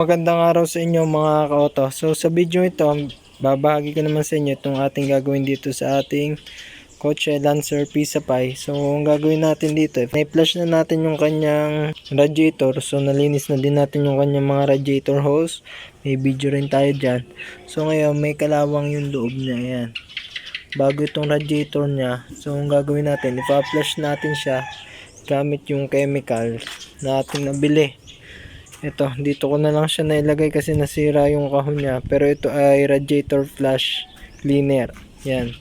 Magandang araw sa inyo mga kaoto. So sa video ito, babahagi ko naman sa inyo itong ating gagawin dito sa ating kotse Lancer Pisapay. So ang gagawin natin dito, na-flush na natin yung kanyang radiator. So nalinis na din natin yung kanyang mga radiator hose. May video rin tayo dyan. So ngayon may kalawang yung loob niya. Ayan. Bago itong radiator niya. So ang gagawin natin, ipa-flush natin siya gamit yung chemical na ating nabili. Ito, dito ko na lang siya nailagay kasi nasira yung kahon niya. Pero ito ay radiator flush cleaner. Yan.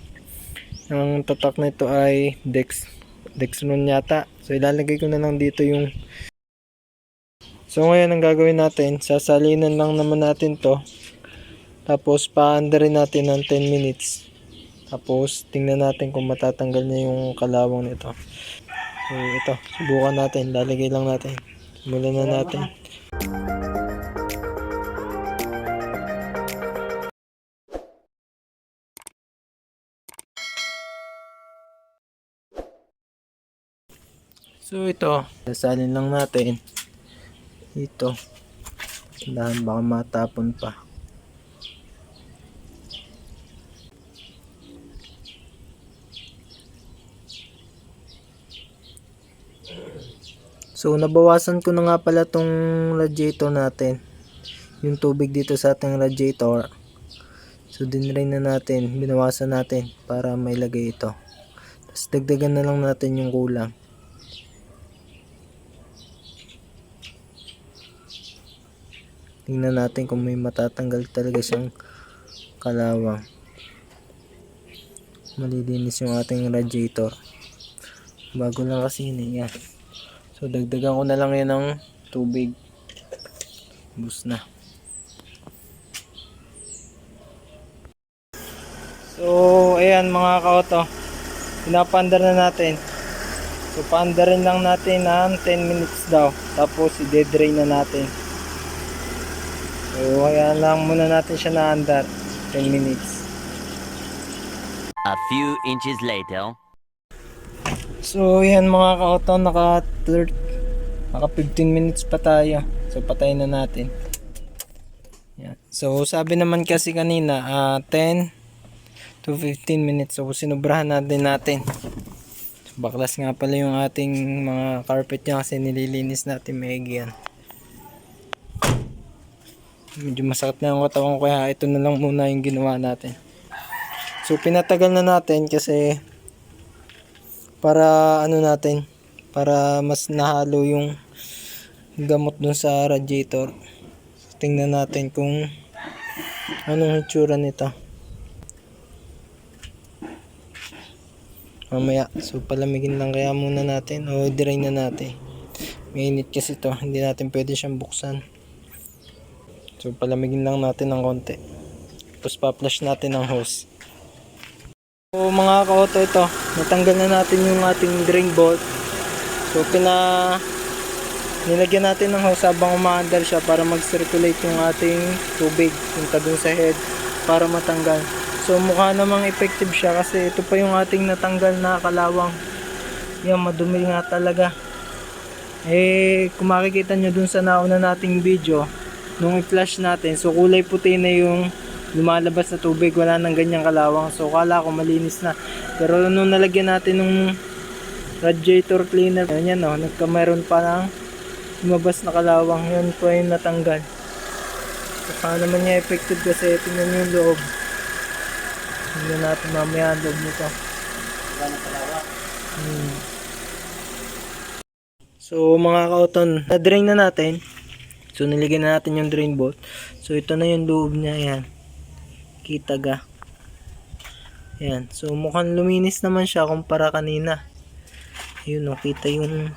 Ang tatak nito ay Dex Dexron yata. So ilalagay ko na lang dito yung So ngayon ang gagawin natin, sasalinan lang naman natin to. Tapos paandarin natin ng 10 minutes. Tapos tingnan natin kung matatanggal niya yung kalawang nito. So ito, subukan natin, lalagay lang natin. Simulan na natin. So ito, sasalin lang natin. Ito. Dahan baka matapon pa. So nabawasan ko na nga pala tong radiator natin. Yung tubig dito sa ating radiator. So dinrain na natin, binawasan natin para mailagay ito. Tapos dagdagan na lang natin yung kulang. Tingnan natin kung may matatanggal talaga siyang kalawang. Malilinis yung ating radiator. Bago lang kasi yun eh, yan. So dagdagan ko na lang yan ng tubig. Bus na. So ayan mga kaoto. Pinapandar na natin. So paandarin lang natin ng 10 minutes daw. Tapos i-drain na natin. So kaya lang muna natin siya naandar. 10 minutes. A few inches later. So yan mga kaoto. Naka, naka 15 minutes pa tayo. So patayin na natin. Yan. So sabi naman kasi kanina ah, 10 to 15 minutes. So sinubrahan natin natin. So, baklas nga pala yung ating mga carpet niya kasi nililinis natin maigi yan. Medyo masakit na yung katawan kaya ito na lang muna yung ginawa natin. So pinatagal na natin kasi para ano natin para mas nahalo yung gamot dun sa radiator. So, tingnan natin kung anong itsura nito. Mamaya, so palamigin lang kaya muna natin o drain na natin. Mainit kasi to, hindi natin pwede siyang buksan. So palamigin lang natin ng konti. Tapos pa-flush natin ng hose. So mga ka-auto ito, natanggal na natin yung ating drain bolt. So pina nilagyan natin ng hose habang umaandar siya para mag-circulate yung ating tubig punta dun sa head para matanggal. So mukha namang effective siya kasi ito pa yung ating natanggal na kalawang. Yan, madumi nga talaga. Eh, kung makikita nyo dun sa nauna nating video, nung i-flash natin, so kulay puti na yung lumalabas na tubig, wala nang ganyang kalawang. So kala ko malinis na. Pero nung nalagyan natin ng radiator cleaner, yan o, nagkameron pa ng lumabas na kalawang. Yun po yung natanggal. So paano naman niya effective kasi tingnan yung loob. Tingnan natin mamaya ang loob nito. Hmm. So mga kauton, na-drain na natin. So niligyan na natin yung drain bolt. So ito na yung loob niya, yan. Kita ga. Yan. So mukhang luminis naman siya kumpara kanina. Ayun o, kita yung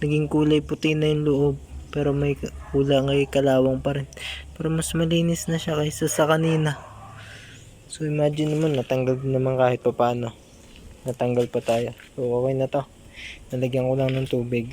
naging kulay puti na yung loob. Pero may kulang ay kalawang pa rin. Pero mas malinis na siya kaysa sa kanina. So imagine naman natanggal naman kahit pa paano. Natanggal pa tayo. So okay na to. Nalagyan ko lang ng tubig.